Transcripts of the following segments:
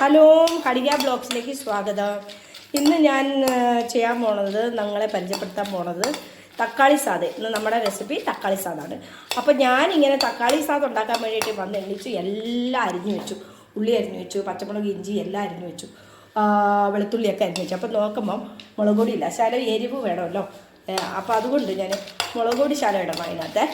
Hello Harika ബ്ലോഗ്സിലേക്ക് സ്വാഗതം. ഇന്ന് ഞാൻ ചെയ്യാൻ പോണത് നിങ്ങളെ പരിചയപ്പെടുത്താൻ പോണത് തക്കാളി സാദ്. ഇന്ന് നമ്മുടെ റെസിപ്പി തക്കാളി സാദാണ്. അപ്പോൾ ഞാനിങ്ങനെ തക്കാളി സാദ് ഉണ്ടാക്കാൻ വേണ്ടിയിട്ട് വന്ന് എണ്ണിച്ച് എല്ലാം അരിഞ്ഞു വെച്ചു. ഉള്ളി അരിഞ്ഞു വെച്ചു പച്ചമുളക് ഇഞ്ചി എല്ലാം അരിഞ്ഞു വെച്ചു. വെളുത്തുള്ളിയൊക്കെ അരിഞ്ഞു വെച്ചു. അപ്പോൾ നോക്കുമ്പം മുളക് ഇല്ല. ശാല എരിവ് വേണമല്ലോ. അപ്പോൾ അതുകൊണ്ട് ഞാൻ മുളക് പൊടി ശാല ഇടണം അതിനകത്ത്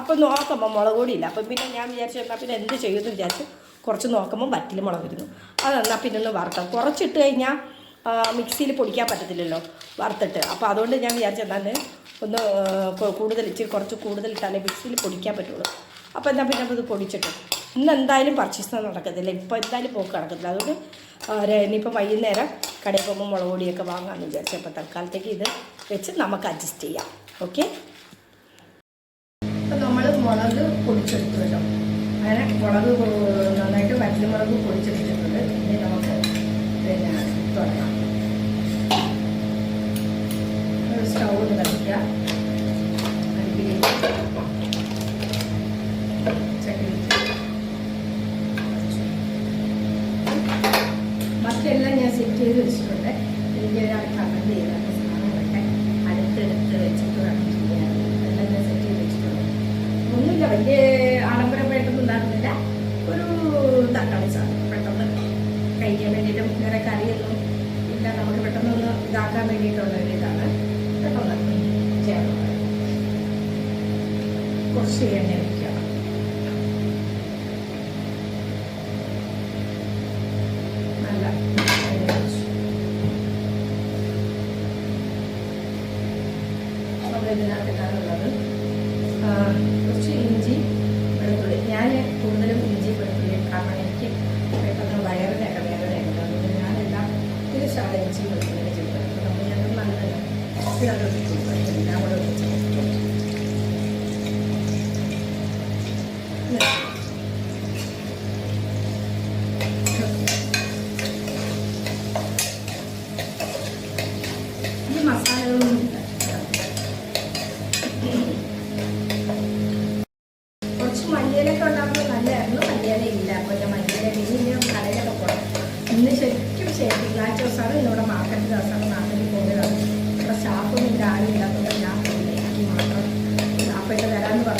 അപ്പോൾ നോക്കുമ്പോൾ മുളക് ഇല്ല. അപ്പം പിന്നെ ഞാൻ വിചാരിച്ചു എന്നാൽ പിന്നെ എന്ത് ചെയ്യുമെന്ന് വിചാരിച്ചു കുറച്ച് നോക്കുമ്പോൾ വറ്റിൽ മുളക് വരുന്നു അത് എന്നാൽ പിന്നെ ഒന്ന് വറുക്കാം കുറച്ചിട്ട് കഴിഞ്ഞാൽ മിക്സിയിൽ പൊടിക്കാൻ പറ്റത്തില്ലല്ലോ വറുത്തിട്ട്. അപ്പോൾ അതുകൊണ്ട് ഞാൻ വിചാരിച്ചു എന്നാൽ ഒന്ന് കൂടുതൽ ഇച്ചിരി കുറച്ച് കൂടുതൽ ഇട്ടാലേ മിക്സിയിൽ പൊടിക്കാൻ പറ്റുള്ളൂ. അപ്പോൾ എന്നാൽ പിന്നെ ഇത് പൊടിച്ചിട്ട്. ഇന്ന് എന്തായാലും പർച്ചേസ് നടക്കത്തില്ല. ഇപ്പോൾ എന്തായാലും പോക്ക് നടക്കത്തില്ല. അതുകൊണ്ട് ഇനിയിപ്പോൾ വൈകുന്നേരം കടയിൽ പോകുമ്പോൾ മുളക് പൊടിയൊക്കെ വാങ്ങാമെന്ന് വിചാരിച്ചു. അപ്പോൾ തൽക്കാലത്തേക്ക് ഇത് വെച്ച് നമുക്ക് അഡ്ജസ്റ്റ് ചെയ്യാം. ഓക്കെ? അപ്പോൾ നമ്മൾ മുളക് പൊടിച്ചെടുത്തുവല്ലോ അങ്ങനെ മുളക് നന്നായിട്ട് വറ്റൽ മുളക് പൊടിച്ചെടുത്തിട്ടുണ്ട് ഇനി നമുക്ക് പിന്നെ തുടങ്ങാം. സ്റ്റൗ ഒന്ന് ഞാൻ സെറ്റ് ചെയ്ത് വെച്ചിട്ട് എല്ലാം സെറ്റ് ചെയ്ത് ഒന്നുമില്ല വലിയ തക്കാളി പെട്ടെന്ന് കഴിക്കാൻ വേണ്ടിയിട്ടും വേറെ കറിയൊന്നും ഇല്ല. നമുക്ക് പെട്ടെന്ന് ഒന്ന് ഇതാക്കാൻ വേണ്ടിയിട്ടുള്ള ഒരു ഇതാണ്. പെട്ടെന്ന് ചേർന്നത് കുറച്ച് എണ്ണ വയ്ക്കുക നല്ല ഇതിനകത്തിട്ടാണുള്ളത്. കുറച്ച് ഇഞ്ചി വെളുത്തുള്ളി ഞാൻ കൂടുതലും ഇഞ്ചി കാരണം എനിക്ക് പെട്ടെന്ന് വയറിനൊക്കെ വേദനയുണ്ട് അതുകൊണ്ട് ഞാനെല്ലാം ഇത് ശാല ഇഞ്ചി വെളുത്തുള്ളി ചെയ്തത് അപ്പോൾ ഞാൻ നല്ല ഇതൊക്കെ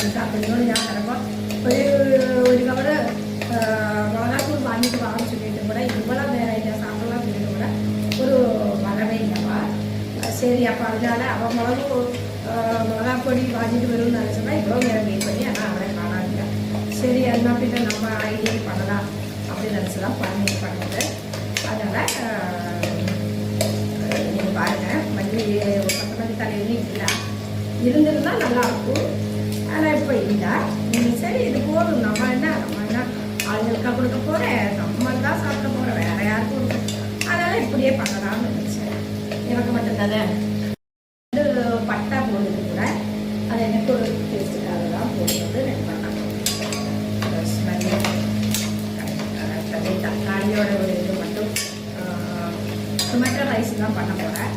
തരാമെന്ന് പറഞ്ഞിട്ട് അപ്പോൾ ഇന്നോട് ഞാൻ വരുമ്പോൾ ഒരു ഒരു കവറ് മുളകാത്തൂർ വാങ്ങിയിട്ട് വാങ്ങാൻ ചൊല്ലിയിട്ടും കൂടെ ഇവിടെ നേരെ ഇല്ല സാമ്പിള ചൊല്ലിയിട്ടും കൂടെ ഒരു വരവേയില്ല അപ്പോൾ ശരി അപ്പോൾ അതിനാൽ അവ മുളക് ആ, മുളകാപ്പൊടി വാങ്ങിയിട്ട് വരുമെന്ന് അയച്ചപ്പോൾ ഇവിടെ നേരം മീൻ പണി ஆனால் அவரை காணாங்க சரி എന്നാൽ പിന്നെ நம்ம ஐடியா பண்ணலாம் அப்படின்னு நினச்சதான் பண்ணி பண்ணது அதனால் நீங்கள் பாருங்கள் மல்லி கொத்தமல்லி தலையும் இல்லை இருந்திருந்தா நல்லா இருக்கும் சரி இது போதும். நம்ம என்ன நம்ம என்ன ஆளுங்களுக்காக கொடுக்க போகிறேன் நம்ம தான் சாப்பிட போகிறோம் வேற யாருக்கும் அதனால் இப்படியே பண்ணலாம்னு நினச்சேன். எனக்கு மட்டும்தானே வந்து பட்டா போடுறது கூட அது எனக்கு ஒரு டேஸ்ட்டுக்காக தான் போடுறது. ரெண்டு பட்டா ஸ்மெல்லு தக்காளியோட ஒரு இது மட்டும் டொமேட்டோ ரைஸ் தான் பண்ண போகிறேன்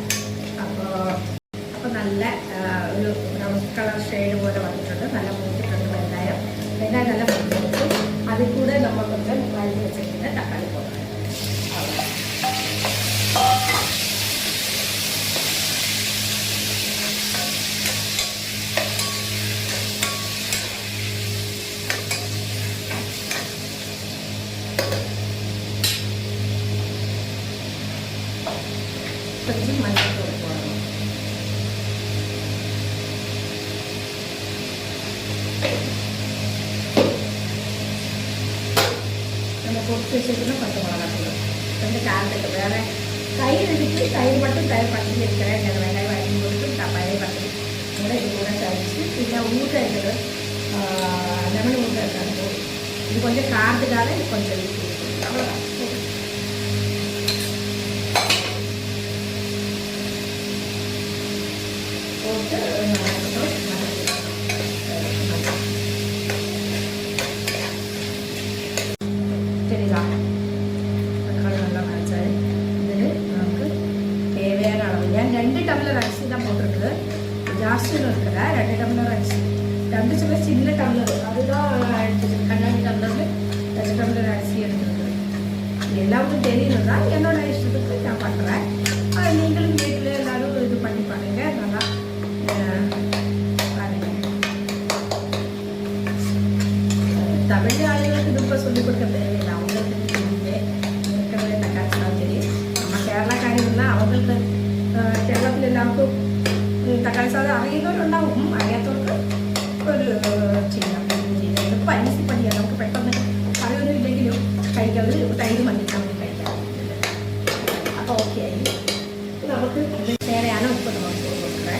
கொஞ்சம் மஞ்சள் தூள் போடணும் நம்ம பொட்டு வச்சுக்கணும் கொஞ்சம் மிளகா தூள் கொஞ்சம் காரத்துக்கு வேறு தயிர் இருக்கு தயிர் மட்டும் தயிர் பச்சை இருக்கிறேன் எனக்கு வெங்காயம் வாங்கி கொடுத்து நான் பயிர் பச்சை கூட இது கூட சரிச்சு பின்ன ஊட்ட இருக்கிற லெமன் ஊட்ட இருக்கிற இது கொஞ்சம் காரத்துக்காக இது கொஞ்சம் ரெண்டு சில சின்ன டம்ளர் அதுதான் எடுத்துருக்கு கண்ணாடி டம்ளரில் ரெண்டு டம்ளர் அரிசி எடுத்துருக்கு எல்லாருக்கும் தெரியுதுதான் என்னோட இஷ்டத்துக்கு நான் பண்ணுறேன் நீங்களும் வீட்டில் எல்லாரும் இது பண்ணி பாருங்க நல்லா அஹ், பாருங்க தமிழ் ஆளுகளுக்கு இது இப்போ சொல்லிக் கொடுக்க தேவையில்லை அவங்களுக்கு தெரியுது ஏற்கனவே தக்காளி சாதம் தெரியும் நம்ம കേരളക്കാരിരുന്ന അവർക്ക് കേരളത്തിൽ എല്ലാവർക്കും ഉം, തക്കാളി സാധനം അറിയുന്നവരുണ്ടാവും അറിയാത്തവർക്ക് ഒരു ചെയ്യാം ഇത് പനിസ് പണിയാണ് നമുക്ക് പെട്ടെന്ന് കറിയൊന്നും ഇല്ലെങ്കിലും കഴിക്കാം. ഒരു തൈര് മഞ്ഞിട്ടാൽ മതി കഴിക്കാം. അപ്പോൾ ഓക്കെ ആയി. നമുക്ക് വേറെയാണ് ഉപ്പ് നമുക്ക് കൊടുക്കണേ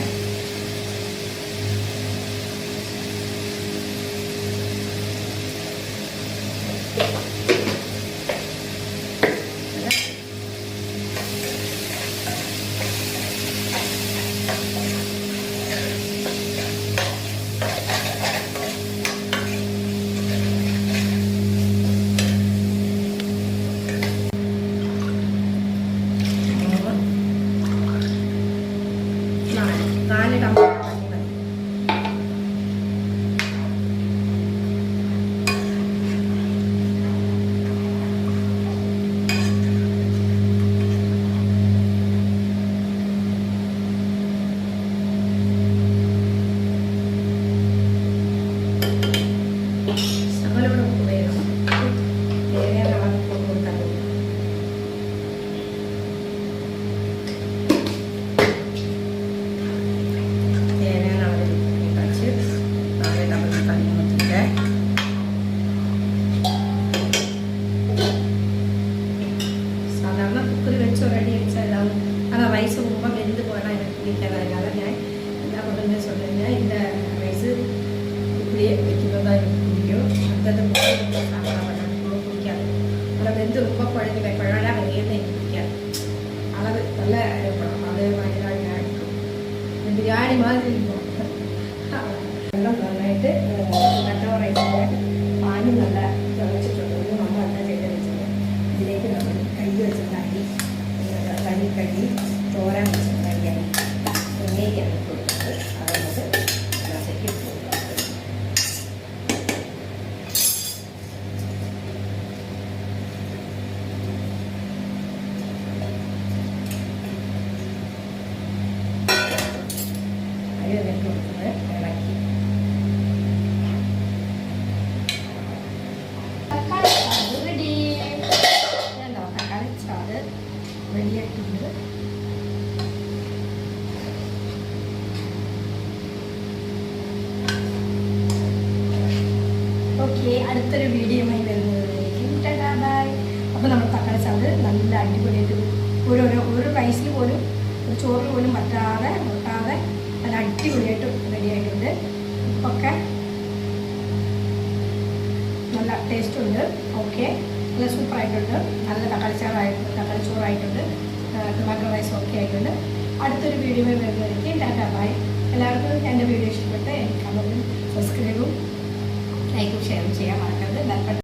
拿里去干 ഓക്കെ അടുത്തൊരു വീഡിയോയുമായി വരുന്നതിലേക്കും ടാറ്റാ ബൈ. അപ്പോൾ നമ്മൾ തക്കാളി സാറ് നല്ല അടിപൊളിയായിട്ട് ഓരോരോ ഓരോ റൈസിൽ പോലും ഒരു ചോറിൽ പോലും പറ്റാതെ മുട്ടാതെ നല്ല അടിപൊളിയായിട്ട് റെഡി ആയിട്ടുണ്ട്. ഉപ്പൊക്കെ നല്ല ടേസ്റ്റ് ഉണ്ട്. ഓക്കെ നല്ല സൂപ്പറായിട്ടുണ്ട് നല്ല തക്കാളി ചാറായിട്ടുണ്ട് തക്കാളി ചോറായിട്ടുണ്ട്. ടൊമാറ്റോ റൈസ് ഓക്കെ ആയിട്ടുണ്ട്. അടുത്തൊരു വീഡിയോ വരുന്നതായിരിക്കും ടാറ്റാ ബൈ. എല്ലാവർക്കും എന്റെ വീഡിയോ ഇഷ്ടപ്പെട്ട് എനിക്ക് കമന്റും സബ്സ്ക്രൈബും ലൈക്കും ഷെയറും ചെയ്യാൻ മറക്കരുത്. ബെൽബട്ടൺ